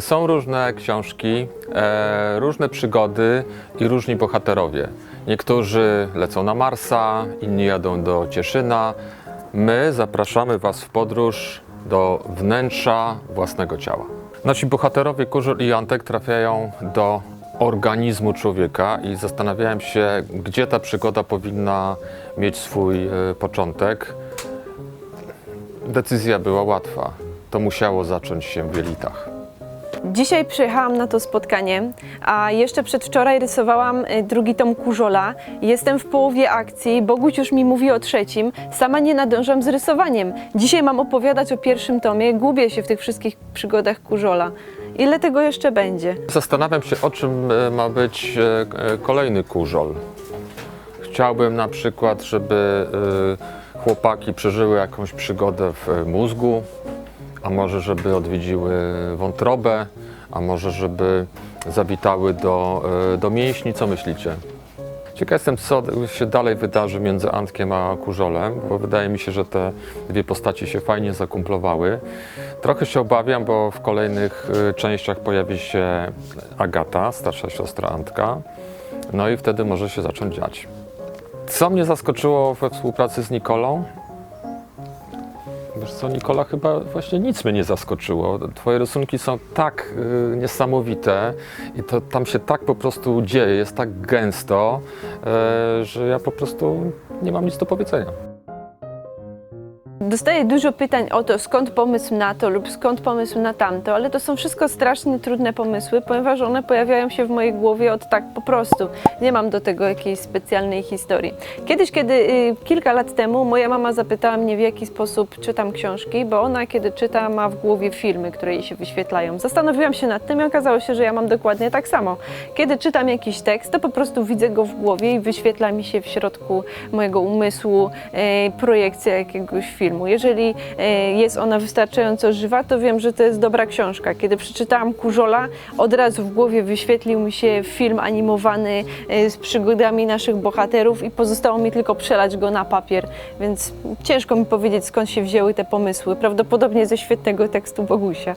Są różne książki, e, różne przygody i różni bohaterowie. Niektórzy lecą na Marsa, inni jadą do Cieszyna. My zapraszamy Was w podróż do wnętrza własnego ciała. Nasi bohaterowie Kurzel i Antek trafiają do organizmu człowieka i zastanawiałem się, gdzie ta przygoda powinna mieć swój e, początek. Decyzja była łatwa. To musiało zacząć się w jelitach. Dzisiaj przyjechałam na to spotkanie, a jeszcze przedwczoraj rysowałam y, drugi tom Kurzola. Jestem w połowie akcji, Boguś już mi mówi o trzecim, sama nie nadążam z rysowaniem. Dzisiaj mam opowiadać o pierwszym tomie, gubię się w tych wszystkich przygodach Kurzola. Ile tego jeszcze będzie? Zastanawiam się, o czym e, ma być e, e, kolejny kurzol. Chciałbym na przykład, żeby chłopaki przeżyły jakąś przygodę w mózgu, a może żeby odwiedziły wątrobę, a może żeby zawitały do, e, do mięśni. Co myślicie? Ciekaw jestem, co się dalej wydarzy między Antkiem a Kurzolem, bo wydaje mi się, że te dwie postaci się fajnie zakumplowały. Trochę się obawiam, bo w kolejnych y, częściach pojawi się Agata, starsza siostra Antka, no i wtedy może się zacząć dziać. Co mnie zaskoczyło we współpracy z Nikolą? Wiesz co, Nikola, chyba właśnie nic mnie nie zaskoczyło. Twoje rysunki są tak y, niesamowite i to tam się tak po prostu dzieje, jest tak gęsto, y, że ja po prostu nie mam nic do powiedzenia. Dostaję dużo pytań o to, skąd pomysł na to lub skąd pomysł na tamto, ale to są wszystko strasznie trudne pomysły, ponieważ one pojawiają się w mojej głowie od tak po prostu. Nie mam do tego jakiejś specjalnej historii. Kiedyś, kiedy y, kilka lat temu moja mama zapytała mnie, w jaki sposób czytam książki, bo ona, kiedy czyta, ma w głowie filmy, które jej się wyświetlają. Zastanowiłam się nad tym i okazało się, że ja mam dokładnie tak samo. Kiedy czytam jakiś tekst, to po prostu widzę go w głowie i wyświetla mi się w środku mojego umysłu e, projekcja jakiegoś filmu. Jeżeli e, jest ona wystarczająco żywa, to wiem, że to jest dobra książka. Kiedy przeczytałam Kurzola, od razu w głowie wyświetlił mi się film animowany e, z przygodami naszych bohaterów i pozostało mi tylko przelać go na papier, więc ciężko mi powiedzieć skąd się wzięły te pomysły. Prawdopodobnie ze świetnego tekstu Bogusia.